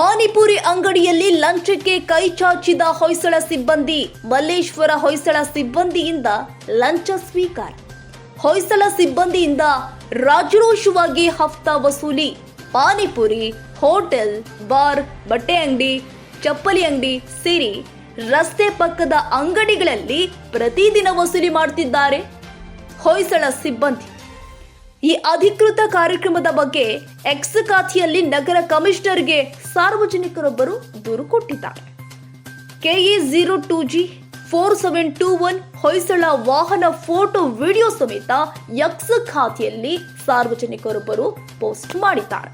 ಪಾನಿಪುರಿ ಅಂಗಡಿಯಲ್ಲಿ ಲಂಚಕ್ಕೆ ಕೈ ಚಾಚಿದ ಹೊಯ್ಸಳ ಸಿಬ್ಬಂದಿ. ಮಲ್ಲೇಶ್ವರ ಹೊಯ್ಸಳ ಸಿಬ್ಬಂದಿಯಿಂದ ಲಂಚ ಸ್ವೀಕಾರ. ಹೊಯ್ಸಳ ಸಿಬ್ಬಂದಿಯಿಂದ ರಾಜರೋಷವಾಗಿ ಹಫ್ತಾ ವಸೂಲಿ. ಪಾನಿಪುರಿ, ಹೋಟೆಲ್, ಬಾರ್, ಬಟ್ಟೆ ಅಂಗಡಿ, ಚಪ್ಪಲಿ ಅಂಗಡಿ ಸೇರಿ ರಸ್ತೆ ಪಕ್ಕದ ಅಂಗಡಿಗಳಲ್ಲಿ ಪ್ರತಿದಿನ ವಸೂಲಿ ಮಾಡುತ್ತಿದ್ದಾರೆ ಹೊಯ್ಸಳ ಸಿಬ್ಬಂದಿ. ಈ ಅಧಿಕೃತ ಕಾರ್ಯಕ್ರಮದ ಬಗ್ಗೆ ಎಕ್ಸ್ ಖಾತೆಯಲ್ಲಿ ನಗರ ಕಮಿಷನರ್ಗೆ ಸಾರ್ವಜನಿಕರೊಬ್ಬರು ದೂರು ಕೊಟ್ಟಿದ್ದಾರೆ. KE zero two G, four seven two one, Hoysala ವಾಹನ ಫೋಟೋ, ವಿಡಿಯೋ ಸಮೇತ ಎಕ್ಸ್ ಖಾತೆಯಲ್ಲಿ ಸಾರ್ವಜನಿಕರೊಬ್ಬರು ಪೋಸ್ಟ್ ಮಾಡಿದ್ದಾರೆ.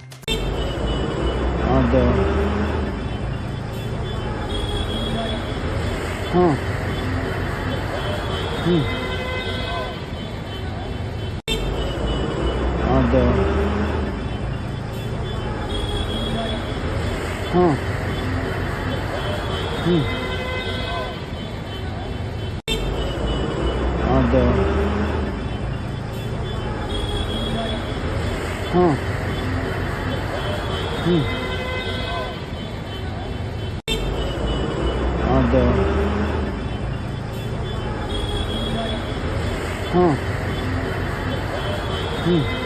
的。嗯，嗯，好的，嗯，嗯，好的，嗯，嗯。